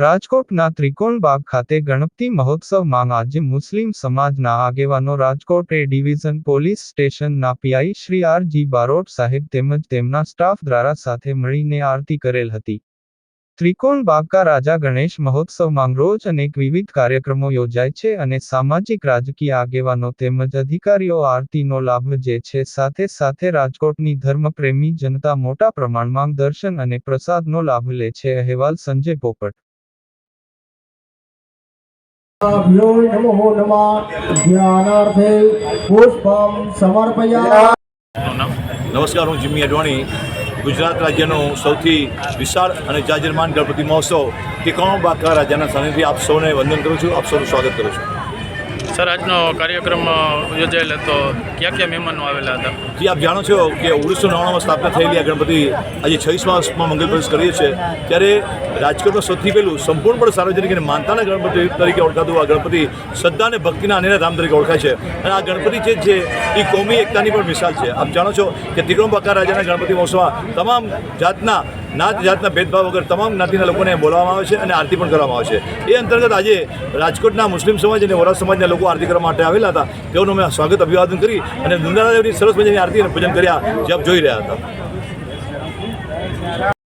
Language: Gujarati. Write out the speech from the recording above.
રાજકોટના ત્રિકોણબાગ ખાતે ગણપતિ મહોત્સવમાં આજે મુસ્લિમ સમાજના આગેવાનો રાજકોટ એ ડિવિઝન પોલીસ સ્ટેશનના PI Shri R G Barot સાહેબ તેમજ તેમના સ્ટાફ દ્વારા સાથે મળીને આરતી કરેલ હતી. ત્રિકોણબાગકા રાજા ગણેશ મહોત્સવમાં રોજ અનેક વિવિધ કાર્યક્રમો યોજાય છે અને સામાજિક રાજકીય આગેવાનો તેમજ અધિકારીઓ આરતીનો લાભ જે છે. સાથે સાથે રાજકોટની ધર્મપ્રેમી જનતા મોટા પ્રમાણમાં દર્શન અને પ્રસાદનો લાભ લે છે. અહેવાલ સંજય પોપટ નમો નમઃ. ધ્યાનાર્થે પુષ્પમ સમર્પયા નમસ્કાર, હું જીમ્મી અડવાણી. ગુજરાત રાજ્યનો સૌથી વિશાળ અને જાજરમાન ગણપતિ મહોત્સવ ટીકાણો બાકા રાજાના સાનિધ્ય આપ સૌને વંદન કરું છું. આપ સૌનું સ્વાગત કરું છું. સર, આજનો કાર્યક્રમ યોજાયેલ હતો. ક્યાં ક્યાં મહેમાનો આવેલા હતા? જી, આપ જાણો છો કે ઓગણીસો નવ્વાણુંમાં સ્થાપના થયેલી આ ગણપતિ આજે છવ્વીસ માસમાં મંગલ પ્રવેશ કરીએ છીએ. ત્યારે રાજકોટમાં સૌથી પહેલું સંપૂર્ણપણે સાર્વજનિક અને માનતાના ગણપતિ તરીકે ઓળખાતું આ ગણપતિ શ્રદ્ધા અને ભક્તિના અનેરા ધામ તરીકે ઓળખાય છે. અને આ ગણપતિ જે છે એ કોમી એકતાની પણ મિસાલ છે. આપ જાણો છો કે ત્રિકોણબાકા રાજાના ગણપતિ મહોત્સવમાં તમામ જાતના નાત જાતના ભેદભાવ વગર તમામ જ્ઞાતિના લોકોને બોલાવવામાં આવે છે અને આરતી પણ કરવામાં આવે છે. એ અંતર્ગત આજે રાજકોટના મુસ્લિમ સમાજ અને વોરા સમાજના લોકો આરતી કરવા માટે આવેલા હતા. તેઓનું મેં સ્વાગત અભિવાદન કરી અને નંદાદેવની સરસ મજાની આરતી અને પૂજન કર્યા જે આપ જોઈ રહ્યા હતા.